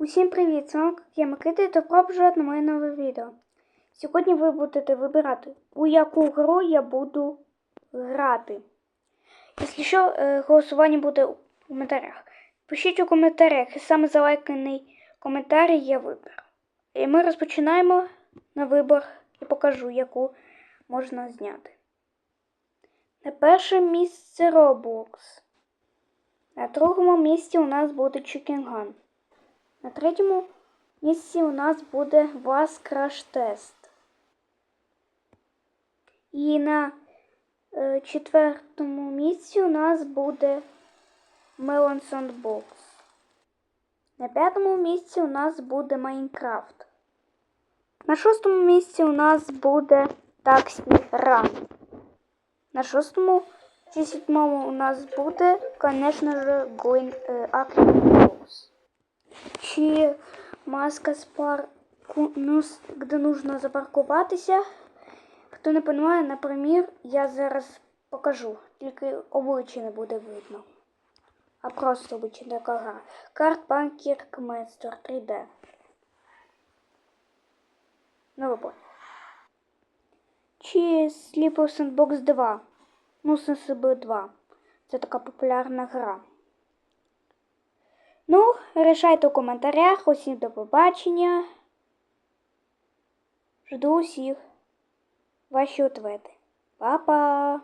Усім привіт! З вами я Микита і добро пожаловать на моє нове відео. Сьогодні ви будете вибирати, у яку гру я буду грати. Якщо що, е, голосування буде у коментарях. Пишіть у коментарях, і саме залайканий коментар я виберу. І ми розпочинаємо на вибор і покажу, яку можна зняти. На перше місце Roblox. На другому місці у нас буде Chicken Gun. На третьому місці у нас буде Вас Test. І на е, четвертому місці у нас буде Melon Sandbox. На п'ятому місці у нас буде Майнкрафт. На шостому місці у нас буде Taxi Run. На шостому чи сьомому у нас буде, звісно ж, Going е, Active House. Маска з парку, ну, де нужно запаркуватися. Хто не розуміє, наприклад, я зараз покажу, тільки обличчя не буде видно. А просто обличчя така гра. Карт Банкір Кместер 3D. Ну, ви поняли. Чи Sleeper Sandbox 2. Ну, SSB 2. Це така популярна гра. Ну, решайте у коментарях. Усім до побачення. Жду усіх. Ваші ответи. Па-па!